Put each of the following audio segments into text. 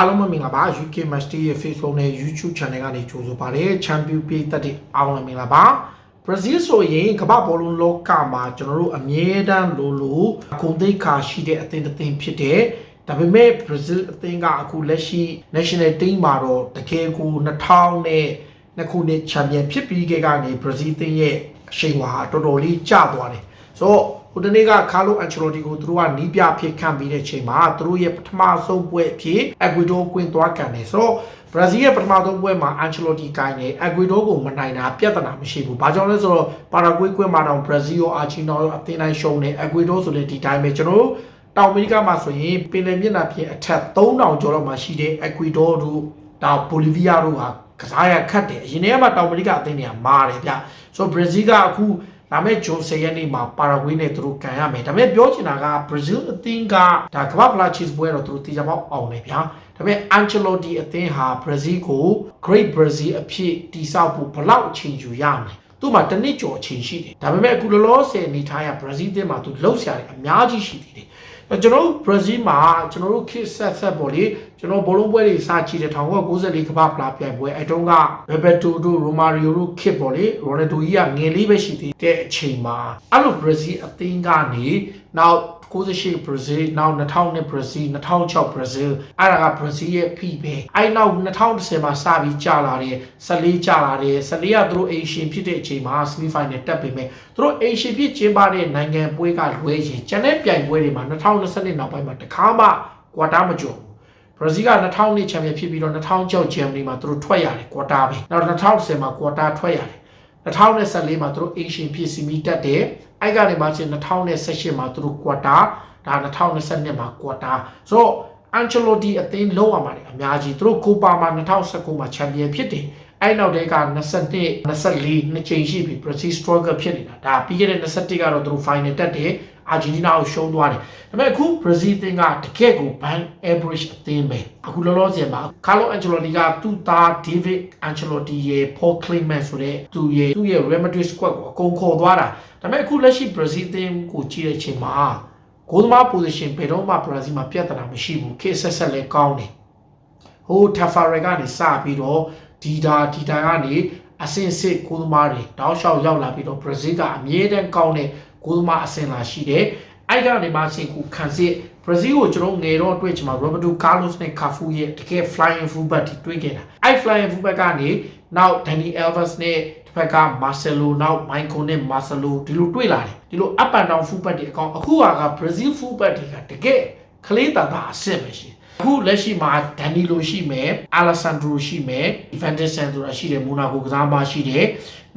အားလုံးပဲမင်္ဂလာပါ UK Master ရဲ့ Facebook နဲ့ YouTube Channel ကနေကြိုဆိုပါရစေ Champion ပြည်သက်တွေအားလုံးပဲမင်္ဂလာပါ Brazil ဆိုရင်ကမ္ဘာဘောလုံးလောကမှာကျွန်တော်တို့အမြဲတမ်းလိုလိုဂုဏ်သိက္ခာရှိတဲ့အသင်းတစ်သင်းဖြစ်တဲ့ဒါပေမဲ့ Brazil အသင်းကအခုလက်ရှိ National Team မှာတော့တကယ်ကို2000နဲ့နှစ်ခုနှစ်ချန်ပီယံဖြစ်ပြီးခဲ့ကနေ Brazil အသင်းရဲ့အရှိန်အဝါဟာတော်တော်လေးကျသွားတယ်ဆိုတော့ဟို တနေ့ကကာလိုအန်ချယ်လိုတီကိုသူတို့ကနီးပြဖြစ်ခံပြီးတဲ့အချိန်မှာသူတို့ရဲ့ပထမဆုံးပွဲအဖြစ်အက်ဂွီဒိုကွင်းသွားကန်တယ်ဆိုတော့ဘရာဇီးရဲ့ပထမဆုံးပွဲမှာအန်ချယ်လိုတီကိုင်းနေအက်ဂွီဒိုကိုမနိုင်တာပြဿနာမရှိဘူး။ဘာကြောင့်လဲဆိုတော့ပါရာဂွေးကွင်းမှာတော့ဘရာဇီးရောအာချီနိုရောအသင်းတိုင်းရှုံးနေအက်ဂွီဒိုဆိုလည်းဒီတိုင်းပဲကျွန်တော်တို့တောင်အမေရိကမှာဆိုရင်ပင်လယ်မျက်နှာပြင်အထက်3000ကျော်လောက်မှာရှိတဲ့အက်ဂွီဒိုတို့ဒါဘိုလီဗီးယားတို့ဟာကစားရခတ်တယ်အရင်တည်းကမှတောင်အမေရိကအသင်းတွေကမာတယ်ဗျဆိုတော့ဘရာဇီးကအခု ဒါမဲ့ဂျွန်ဆေရက်နေ့မှာပါရာဂွေးနဲ့သူတို့ကန်ရမယ်ဒါပေမဲ့ပြောချင်တာကဘရာဇီးအသင်းကဒါကမ္ဘာဖလားချစ်ပွဲတော့သူတို့တေချာပေါက်အောင်တယ်ဗျာဒါပေမဲ့အန်ချယ်လိုတီအသင်းဟာဘရာဇီးကို Great Brazil အဖြစ်တိစောက်ဖို့ဘလောက်အချိန်ယူရမလဲသူ့မှာတစ်နှစ်ကျော်အချိန်ရှိတယ်ဒါပေမဲ့အခုလောလောဆယ်အနေထားရဘရာဇီးအသင်းမှာသူလှုပ်ရှားတယ်အများကြီးရှိသေးတယ်အဲကျွန်တော်တို့ဘရာဇီးမှာကျွန်တော်တို့ခေတ်ဆက်ဆက်ပေါ့လေကျွန်တော်ဘောလုံးပွဲတွေစကြည့်တဲ့1994ကမ္ဘာဖလားပြိုင်ပွဲအဲတုန်းကဘယ်ဘက်တိုတို့ရိုမာရီယိုတို့ခေတ်ပေါ့လေရိုနယ်ဒိုကြီးကငယ်လေးပဲရှိသေးတဲ့အချိန်မှာအဲ့လိုဘရာဇီးအသင်းကနေနောက်98 Brazil နောက်2000နဲ့ Brazil 2006 Brazil အဲ့ဒါက Brazil ရဲ့ဖိပဲအဲ့နောက်2010မှာစပြီးကြာလာတယ်14ကြာလာတယ်14ကသူတို့ Asian ဖြစ်တဲ့အချိန်မှာ semi final တက်ပေမဲ့သူတို့ Asian ဖြစ်ကျင်းပတဲ့နိုင်ငံပွဲကလွဲရင်ကျန်တဲ့ပြိုင်ပွဲတွေမှာ2020နောက်ပိုင်းမှာတခါမှကွာတာမကျော် ဘူးဘရာဇီးက2000နှစ်ချန်ပီယံဖြစ်ပြီးတော့2006ဂျာမနီမှာသူတို့ထွက်ရတယ်ကွာတာပဲနောက်2010မှာကွာတာထွက်ရတယ်2014မှာသူတို့ Asian ဖြစ်စီမီတက်တယ်အဲ့ကနေမှချင်း2018မှာသူတို့ကွာတာဒါ2022မှာကွာတာဆိုတော့ အန်ချယ်လိုတီအသင်းလုံးအောင်ပါတယ်အများကြီးသူတို့ကိုပါမှာ2019မှာချန်ပီယံဖြစ်တယ်အဲ့နောက်တည်းက22 24နှစ်ချိန်ရှိပြီ Brazil struggle ဖြစ်နေတာဒါပြီးခဲ့တဲ့21ကတော့သူတို့ final တက်တယ်အာဂျင်တီးနားကိုရှုံးသွားတယ်ဒါပေမဲ့အခု Brazil အသင်းကတကယ့်ကို ban average အသင်းပဲအခုလောလောဆယ်မှာ Carlo Ancelotti ကသူ့သား David Ancelotti ရဲ့ Paul Clement ဆိုတဲ့သူ့ရဲ့သူ့ရဲ့ Real Madrid squad ကိုအကုန်ခေါ်သွားတာဒါပေမဲ့အခုလက်ရှိ Brazil အသင်းကိုကြည့်တဲ့အချိန်မှာ ဂိုးသမား position ဘယ်တော့မှ Brazil မှာပြဿနာမရှိဘူးခေတ်ဆက်ဆက်လည်းကောင်းတယ်ဟို Taffarel ကနေစပြီးတော့ဒီတာဒီတာကနေအစင်စစ်ကိုသမားတွေတောက်လျှောက်ရောက်လာပြီးတော့ Brazil ကအမြဲတမ်းကောင်းတဲ့ကိုသမားအစင်လာရှိတယ်အဲ့ကနေမှစင်ကူခံစစ် Brazil ကိုကျွန်တော်ငယ်တော့တွေ့ချင်မှာ Roberto Carlos နဲ့ Cafu ရဲ့တကယ် flying fullback တွေတွေ့ခဲ့တာအဲ့ flying fullback ကနေနောက် Dani Alves နဲ့ တစ်ဖက်က Marcelo နောက် Michael နဲ့ Marcelo ဒီလိုတွေ့လာတယ်ဒီလို up and down fullback တွေအကောင်အခုက Brazil fullback တွေကတကယ်ကလေးတာတာအဆင့်ပဲရှိတယ်အခုလက်ရှိမှာဒန်နီလိုရှိမယ်အာလက်ဆန်ဒရိုရှိမယ်ဗန်ဒစ်ဆန်ဆိုတာရှိတယ်မိုနာကိုကစားမရှိတယ်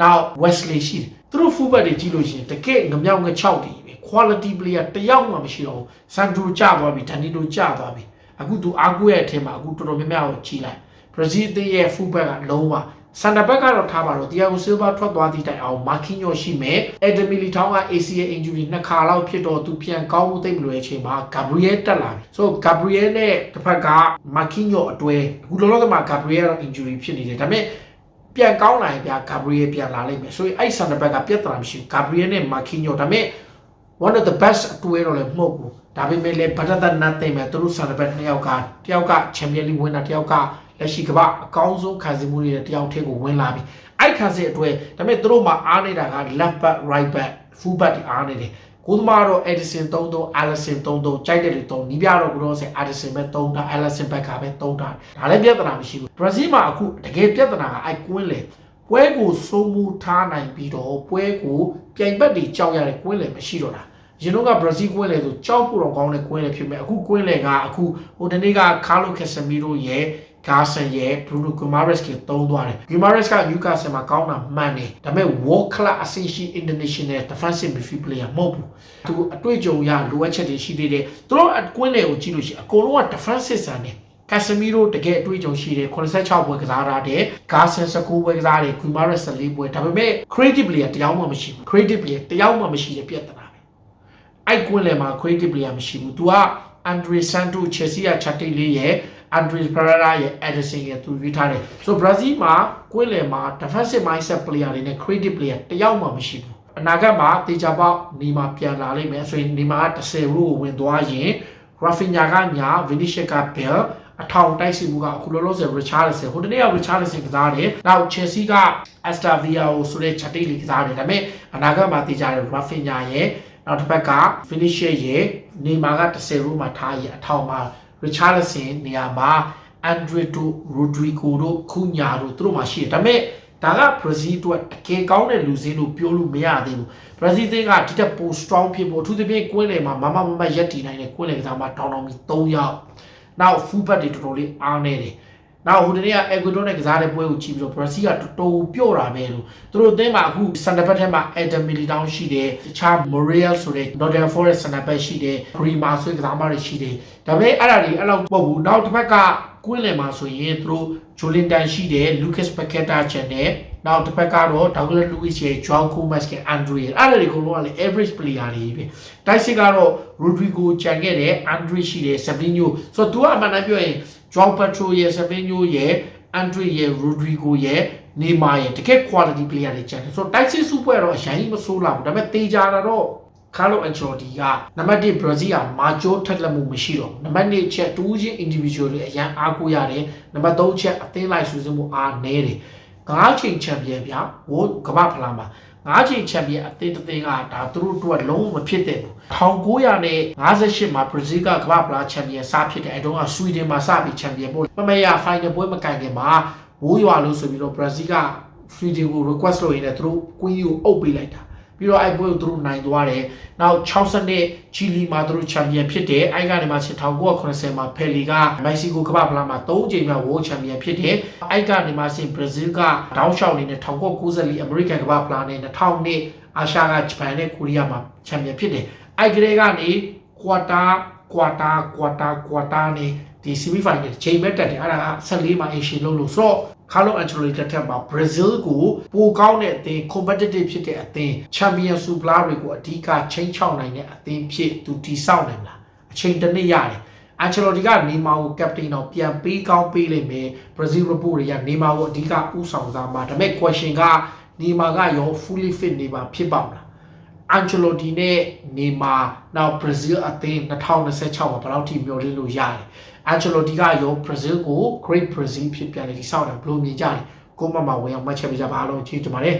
နောက်ဝက်စလီရှိတယ်သူတို့ဖူးဘက်တွေကြည့်လို့ရှိရင်တကယ်ငမြောက်ငချောက်တွေပဲ quality player တယောက်မှမရှိတော့ဘူးဆန်ဒရိုကျသွားပြီဒန်နီလိုကျသွားပြီအခုသူအားကိုးရဲ့အထက်မှာအခုတော်တော်များများကိုကြည့်လိုက်ဘရာဇီးအသင်းရဲ့ဖူးဘက်ကလုံးဝ ဆန်တာဘက်ကတော့ထားပါတော့တီယာဂိုဆီလ်ဗာထွက်သွားသည့်တိုင်အောင်မာကီညိုရှိမယ်အက်ဒမီလီထောင်းက ACL injury နှစ်ခါလောက်ဖြစ်တော့သူပြန်ကောင်းမှုသိမ့်မလို့အချိန်မှာဂါဘရီယယ်တက်လာပြီဆိုတော့ဂါဘရီယယ်နဲ့တစ်ဖက်ကမာကီညိုအတွဲအခုလောလောဆယ်မှာဂါဘရီယယ်တော့ injury ဖြစ်နေတယ်ဒါပေမဲ့ပြန်ကောင်းလာရင်ဗျာဂါဘရီယယ်ပြန်လာလိမ့်မယ်ဆိုရင်အဲ့ဆန်တာဘက်ကပြဿနာမရှိဘူးဂါဘရီယယ်နဲ့မာကီညိုဒါပေမဲ့ one of the best အတွဲတော့လည်းမဟုတ်ဘူး ဒါပေမဲ့လည်း better than nothing ပဲသူတို့ဆန်တာဘက်နှစ်ယောက်ကတယောက်က champion league winner တယောက်ကလက်ရှိကမ္ဘာအကောင်းဆုံးခံစားမှုတွေတယောက်ထည့်ကိုဝင်လာပြီအဲ့ခံစားအတွက်ဒါပေမဲ့သူတို့မှာအားနေတာက left back right back full back တွေအားနေတယ်ကိုသမားတော့ Edison 33 Allison 33ကြိုက်တဲ့လူ3နီးပြတော့ကတော့ဆို Edison ပဲ3တာ Allison ဘက်ကပဲ3တာဒါလည်းပြဿနာမရှိဘူး Brazil မှာအခုတကယ်ပြဿနာကအဲ့ကွင်းလေပွဲကိုစိုးမှုထားနိုင်ပြီးတော့ပွဲကိုပြိုင်ဘက်တွေကြောက်ရတဲ့ကွင်းလေမရှိတော့တာ ရင်တော့ကဘရာဇီးကွင်းလေဆိုကြောက်ဖို့တော့ကောင်းတဲ့ကွင်းလေဖြစ်မယ်အခုကွင်းလေကအခုဟိုတနေ့ကကာလိုကက်ဆမီရိုရဲ့ဂါဆန်ရဲ့ဘရူနိုဂူမာရက်စ်ကိုတုံးသွားတယ်ဂူမာရက်စ်ကနျူကာဆယ်မှာကောင်းတာမှန်တယ်ဒါပေမဲ့ world class အဆင့်ရှိ international defensive midfield player မဟုတ်ဘူးသူအတွေ့အကြုံရလိုအပ်ချက်တွေရှိသေးတယ်သူတို့အကွင်းလေကိုကြည့်လို့ရှိရင်အကုန်လုံးက defensive ဆန်တယ်ကာဆမီရိုတကယ်အတွေ့အကြုံရှိတယ်86ပွဲကစားထားတယ်ဂါဆန်19ပွဲကစားတယ်ဂူမာရက်စ်14ပွဲဒါပေမဲ့ creative player တယောက်မှမရှိဘူး creative player တယောက်မှမရှိတဲ့ပြဿနာပဲ အဲ့ကွင်းလေမှာ creative player မရှိဘူး तू ကအန်ဒရီဆန်တိုချယ်ဆီကချက်တိတ်လေးရဲ့အန်ဒရီပရာရာရဲ့ Edison ရဲ့သူရွေးထားတယ်ဆိုဘရာဇီးမှာကွင်းလယ်မှာ defensive mindset player တွေနဲ့ creative player တယောက်မှမရှိဘူးအနာဂတ်မှာတေချာပေါက်နေမှာပြန်လာလိမ့်မယ်ဆိုရင်နေမှာ10ရိုးကိုဝင်သွားရင် Rafinha ကညာ Vinicius က Bell အထောင်တိုက်စစ်မှုကအခုလောလောဆယ် Richarlison ဟိုတနေ့က Richarlison ကစားတယ်နောက် Chelsea က Aston Villa ကိုဆိုတဲ့ချက်တိတ်လေးကစားတယ်ဒါပေမဲ့အနာဂတ်မှာတည်ကြတဲ့ Rafinha ရဲ့ နောက်တစ်ဖက်က Finisher ရဲ့နေမာက10ရိုးမှာထားရဲ့အထောင်မှာ Richarlison နေရာမှာ Andre တို့ Rodrigo တို့ခုညာတို့သူတို့မှရှိတယ်ဒါပေမဲ့ဒါက Brazil အတွက်တကယ်ကောင်းတဲ့လူစင်းလို့ပြောလို့မရသေးဘူး Brazil သင်းကဒီတက်ပို strong ဖြစ်ဖို့အထူးသဖြင့်ကွင်းလယ်မှာမမမမရက်တည်နိုင်တဲ့ကွင်းလယ်ကစားမှာတောင်းတောင်းပြီး3ယောက်နောက် full back တွေတော်တော်လေးအားနေတယ် နောက်ဟိုတနေ့က Ecuador နဲ့ကစားတဲ့ပွဲကိုကြည့်ပြီးတော့ Brazil ကတော်တော်ပြော့တာပဲလို့သူတို့အသင်းမှာအခု center back ထဲမှာ Adam Militao ရှိတယ်တခြား Muriel ဆိုတဲ့ Northern Forest center back ရှိတယ် Prima ဆိုတဲ့ကစားမတွေရှိတယ်ဒါပေမဲ့အဲ့ဒါတွေအဲ့လောက်မဟုတ်ဘူးနောက်တစ်ဖက်ကကွင်းလယ်မှာဆိုရင်သူတို့ Jolinton ရှိတယ် Lucas Paqueta ချန်တယ်နောက်တစ်ဖက်ကတော့ Douglas Luiz ရဲ့ Joao Gomez ရဲ့ Andre အဲ့ဒါတွေကိုလုံးဝလေ average player တွေပဲတိုက်စစ်ကတော့ Rodrigo ချန်ခဲ့တယ် Andre ရှိတယ် Savinho ဆိုတော့သူကအမှန်တမ်းပြောရင် Joao Pedro ရဲ့ Savinho ရဲ့ Andre ရဲ့ Rodrigo ရဲ့ Neymar ရဲ့တကယ် quality player တွေချန်တယ်ဆိုတော့တိုက်စစ်စုပွဲတော့အရင်မဆိုးလာဘူးဒါပေမဲ့တေးကြတာတော့ Carlo Ancelotti ကနံပါတ်1 Brazil ကမာဂျိုးထက်လက်မှုမရှိတော့ဘူးနံပါတ်2ချက်တူးချင်း individual တွေအရန်အားကိုးရတယ်နံပါတ်3ချက်အသင်းလိုက်စူးစမ်းမှုအားနည်းတယ်ငါးချိန်ချန်ပီယံဗျာဟိုကမ္ဘာဖလားမှာ ငါးချိန်ချန်ပီယံအသင်းတစ်သင်းကဒါသူတို့တို့ကလုံးဝမဖြစ်တဲ့ဘူး1958မှာ Brazil ကကမ္ဘာဖလားချန်ပီယံစဖြစ်တယ်အဲတုန်းက Sweden မှာစပြီးချန်ပီယံပို့မမရ final ပွဲမကန်ခင်မှာဝိုးရွာလို့ဆိုပြီးတော့ Brazil က Sweden ကို request လုပ်ရင်းနဲ့သူတို့ Queen ကိုအုပ်ပေးလိုက်တာ ပြီးတော့အဲ့ပွဲကိုသူတို့နိုင်သွားတယ်။နောက်60နှစ်ချီလီမှာသူတို့ချန်ပီယံဖြစ်တယ်။အဲ့ကနေမှ1980မှာဖယ်လီကမက္ကဆီကိုကမ္ဘာဖလားမှာ3ချိန်မြောက် World Champion ဖြစ်တယ်။အဲ့ကနေမှဆင်ဘရာဇီးကတောင်းလျှောက်နေတဲ့1994အမေရိကန်ကမ္ဘာဖလားနဲ့2002အာရှကဂျပန်နဲ့ကိုရီးယားမှာချန်ပီယံဖြစ်တယ်။အဲ့ကလေးကနေ quarter quarter quarter quarter နဲ့ဒီ semi final ချိန်မဲ့တက်တယ်အဲ့ဒါက14မှာ Asian လို့လို့ဆိုတော့ Carlo Ancelotti တက်ထက်မှာ Brazil ကိုပိုကောင်းတဲ့အသင်း competitive ဖြစ်တဲ့အသင်း Champion Super တွေကိုအဓိကချိန်ချောက်နိုင်တဲ့အသင်းဖြစ်သူတည်ဆောက်နိုင်မလားအချိန်တစ်နှစ်ရတယ် Ancelotti ကနေမာကို captain တော့ပြန်ပေးကောင်းပေးလိမ့်မယ် Brazil report တွေကနေမာကိုအဓိကဥဆောင်သားမှာဒါပေမဲ့ question ကနေမာကရော fully fit နေပါဖြစ်ပါမလား အန်ချလိုတီနဲ့နေမာနောက်ဘရာဇီးအသင်း2026မှာဘယ်လောက်ထိမျှော်လင့်လို့ရတယ်အန်ချလိုတီကရောဘရာဇီးကို Great Brazil ဖြစ်ပြန်လေဒီဆောက်တယ်ဘယ်လိုမြင်ကြလဲကိုမမဝင်အောင်မှတ်ချက်ပေးကြပါအားလုံးကျေးဇူးတင်ပါတယ်